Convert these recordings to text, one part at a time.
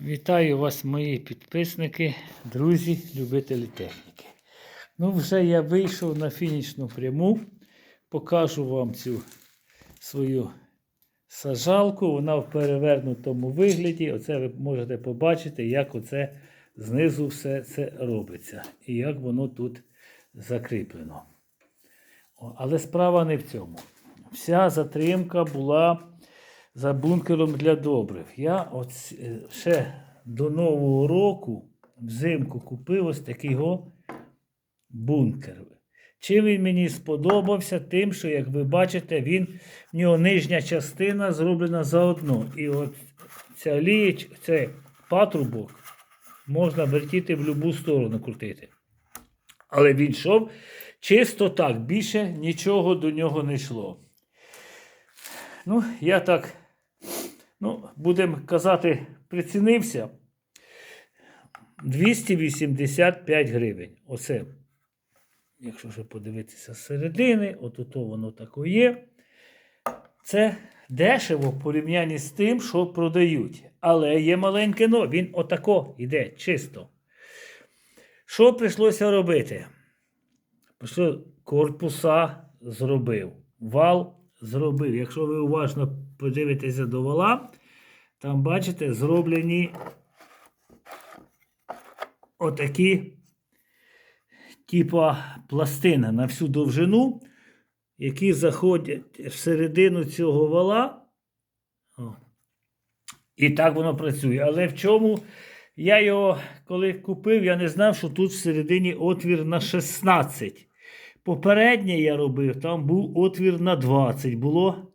Вітаю вас, мої підписники, друзі, любителі техніки. Ну, вже я вийшов на фінішну пряму. Покажу вам цю свою сажалку. Вона в перевернутому вигляді. Оце ви можете побачити, як оце знизу все це робиться. І як воно тут закріплено. Але справа не в цьому. Вся затримка була за бункером для добрив. Я от е, ще до Нового року взимку купив ось такий бункер. Чим він мені сподобався? Тим, що, як ви бачите, він, в нього нижня частина зроблена заодно. І от ця ліч, цей патрубок можна вертіти в будь-яку сторону крутити. Але він йшов чисто так, більше нічого до нього не йшло. Ну, я так, ну, будемо казати, прицінився. 285 гривень. Оце, якщо вже подивитися з середини, от ото воно таке є. Це дешево в порівнянні з тим, що продають. Але є маленьке но, він отако йде чисто. Що прийшлося робити? Корпуса зробив, вал зробив. Якщо ви уважно подивитеся до вала, там, бачите, зроблені отакі, типа пластини на всю довжину, які заходять всередину цього вала. О. І так воно працює. Але в чому я його, коли купив, я не знав, що тут всередині отвір на 16. Попереднє я робив, там був отвір на 20, було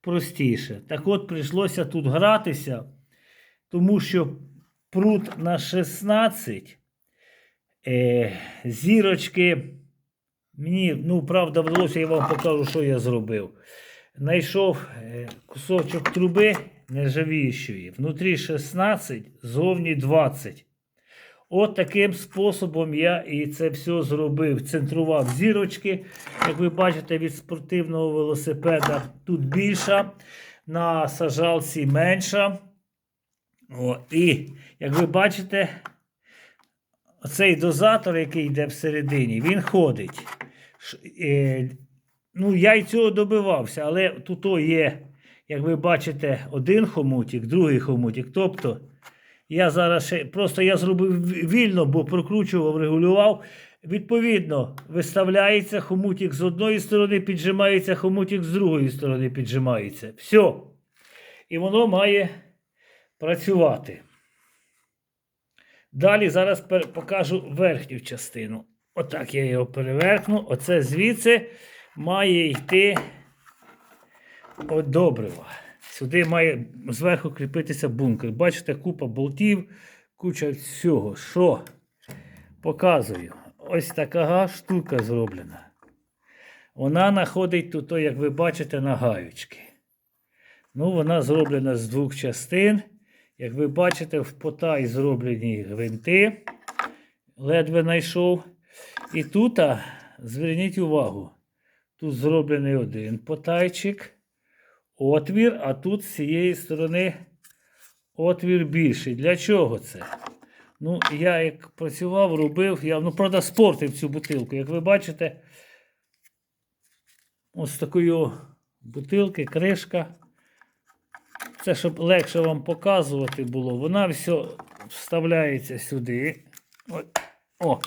простіше. Так от прийшлося тут гратися, тому що прут на 16, е, зірочки. Мені, ну, правда, вдалося, я вам покажу, що я зробив. Знайшов е, кусочок труби нержавіючої, внутрі 16, зовні 20. От таким способом я і це все зробив. Центрував зірочки. Як ви бачите, від спортивного велосипеда тут більша, на сажалці менша. О, і, як ви бачите, оцей дозатор, який йде всередині, він ходить. Е, ну, я й цього добивався, але тут є, як ви бачите, один хомутик, другий хомутик. Тобто, я зараз ще просто я зробив вільно, бо прокручував, регулював. Відповідно, виставляється хомутик з одної сторони, піджимається, хомутик з другої сторони піджимається. Все. І воно має працювати. Далі зараз покажу верхню частину. Отак я його переверхну. Оце звідси має йти от добрива. Сюди має зверху кріпитися бункер. Бачите, купа болтів, куча всього. Що? Показую. Ось така штука зроблена. Вона знаходить тут, як ви бачите, на гаючки. Ну, вона зроблена з двох частин. Як ви бачите, в потай зроблені гвинти. Ледве знайшов. І тут, зверніть увагу, тут зроблений один потайчик, отвір, а тут з цієї сторони отвір більший. Для чого це? Ну, я як працював, робив, я, ну, правда, спортив цю бутилку. Як ви бачите, ось такої бутилки, кришка. Це щоб легше вам показувати було. Вона все вставляється сюди. О, о.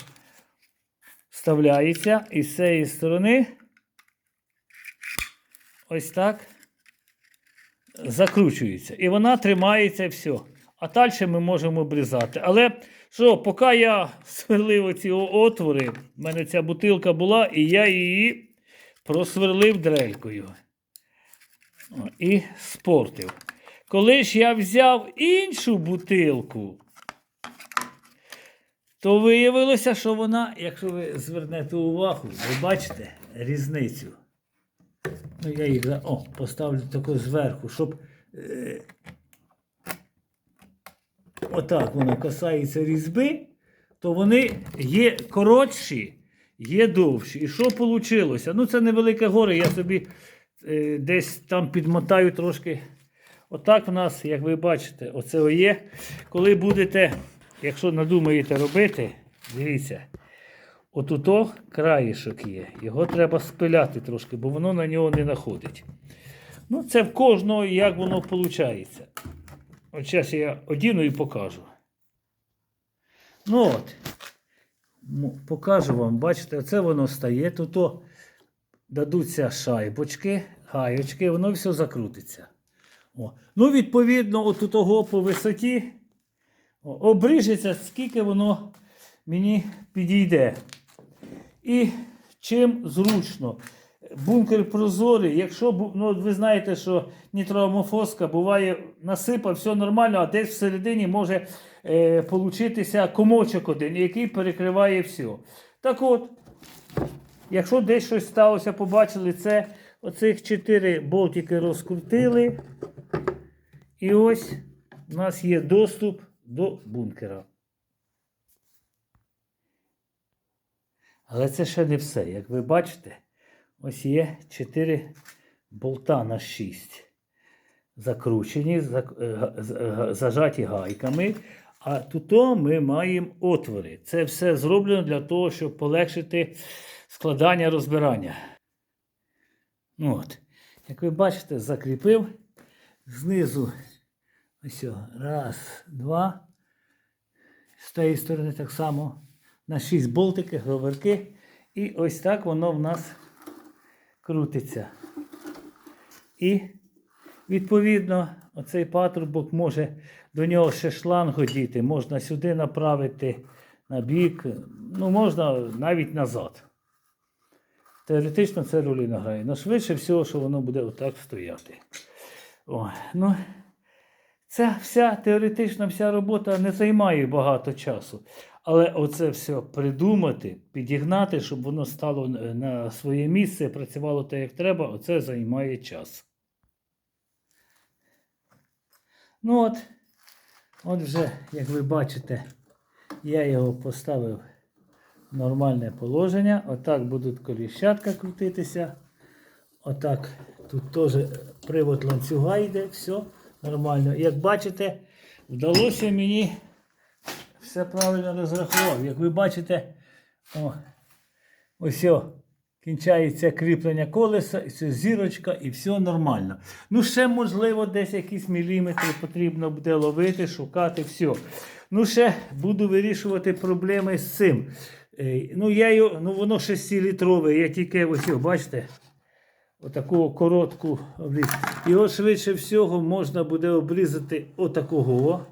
Вставляється і з цієї сторони ось так закручується. І вона тримається все. А далі ми можемо обрізати. Але що, поки я сверлив оці отвори, в мене ця бутилка була, і я її просверлив дрелькою. І спортив. Коли ж я взяв іншу бутилку, то виявилося, що вона, якщо ви звернете увагу, ви бачите різницю. Ну, я їх о, поставлю тако зверху, щоб е, отак воно касається різьби, то вони є коротші, є довші. І що вийшло? Ну, це невелике горе, я собі е, десь там підмотаю трошки Отак в нас, як ви бачите, оце є. Коли будете, якщо надумаєте робити, дивіться, отуто краєшок є. Його треба спиляти трошки, бо воно на нього не находить. Ну, це в кожного, як воно виходить. От зараз я одіну і покажу. Ну от. Покажу вам, бачите, оце воно стає. Тут дадуться шайбочки, гаєчки, воно все закрутиться. О. Ну, відповідно, от того по висоті обріжеться, скільки воно мені підійде. І чим зручно. Бункер прозорий, якщо ну, ви знаєте, що нітроамофоска буває насипав, все нормально, а десь всередині може е, комочок один, який перекриває все. Так от, якщо десь щось сталося, побачили це, оцих чотири болтики розкрутили. І ось у нас є доступ до бункера. Але це ще не все. Як ви бачите, ось є 4 болта на 6. Закручені, зак- е, е, зажаті гайками. А тут ми маємо отвори. Це все зроблено для того, щоб полегшити складання розбирання. Ну от. Як ви бачите, закріпив знизу. Ось. Раз, два. З тієї сторони так само. На 6 болтики, говерки. І ось так воно в нас крутиться. І відповідно оцей патрубок може до нього ще шланг одіти. Можна сюди направити на бік, ну можна навіть назад. Теоретично це ролі не грає. Але швидше всього, що воно буде отак стояти. О, ну, Ця вся теоретична вся робота не займає багато часу. Але оце все придумати, підігнати, щоб воно стало на своє місце, працювало так, як треба, оце займає час. Ну от, от вже, як ви бачите, я його поставив в нормальне положення. Отак будуть коліщатка крутитися. Отак тут теж привод ланцюга йде, все нормально. Як бачите, вдалося мені все правильно розрахував. Як ви бачите, о, ось о, кінчається кріплення колеса, і це зірочка, і все нормально. Ну, ще, можливо, десь якісь міліметри потрібно буде ловити, шукати, все. Ну, ще буду вирішувати проблеми з цим. Е, Ну, я його, ну воно 6-літрове, я тільки ось, бачите, отаку коротку обріз. Його швидше всього можна буде обрізати отакого,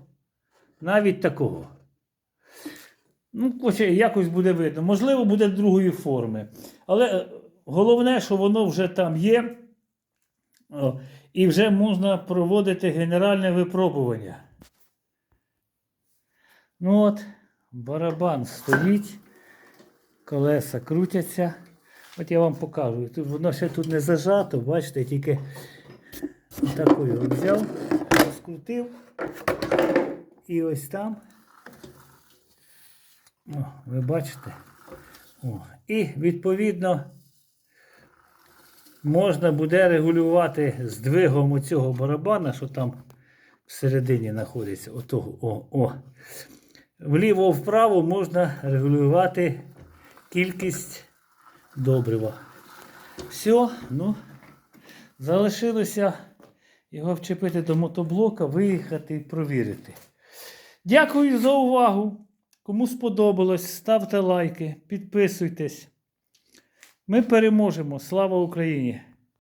навіть такого. Ну, якось буде видно. Можливо, буде другої форми. Але е, головне, що воно вже там є, і вже можна проводити генеральне випробування. Ну от, барабан стоїть, колеса крутяться. От я вам покажу. Тут воно ще тут не зажато, бачите, тільки такою от взяв, розкрутив. І ось там. О, ви бачите? О. І відповідно можна буде регулювати здвигом оцього барабана, що там всередині знаходиться. Отого. О, о. Вліво-вправо можна регулювати кількість добрива. Все, ну, залишилося його вчепити до мотоблока, виїхати і провірити. Дякую за увагу. Кому сподобалось, ставте лайки, підписуйтесь. Ми переможемо. Слава Україні!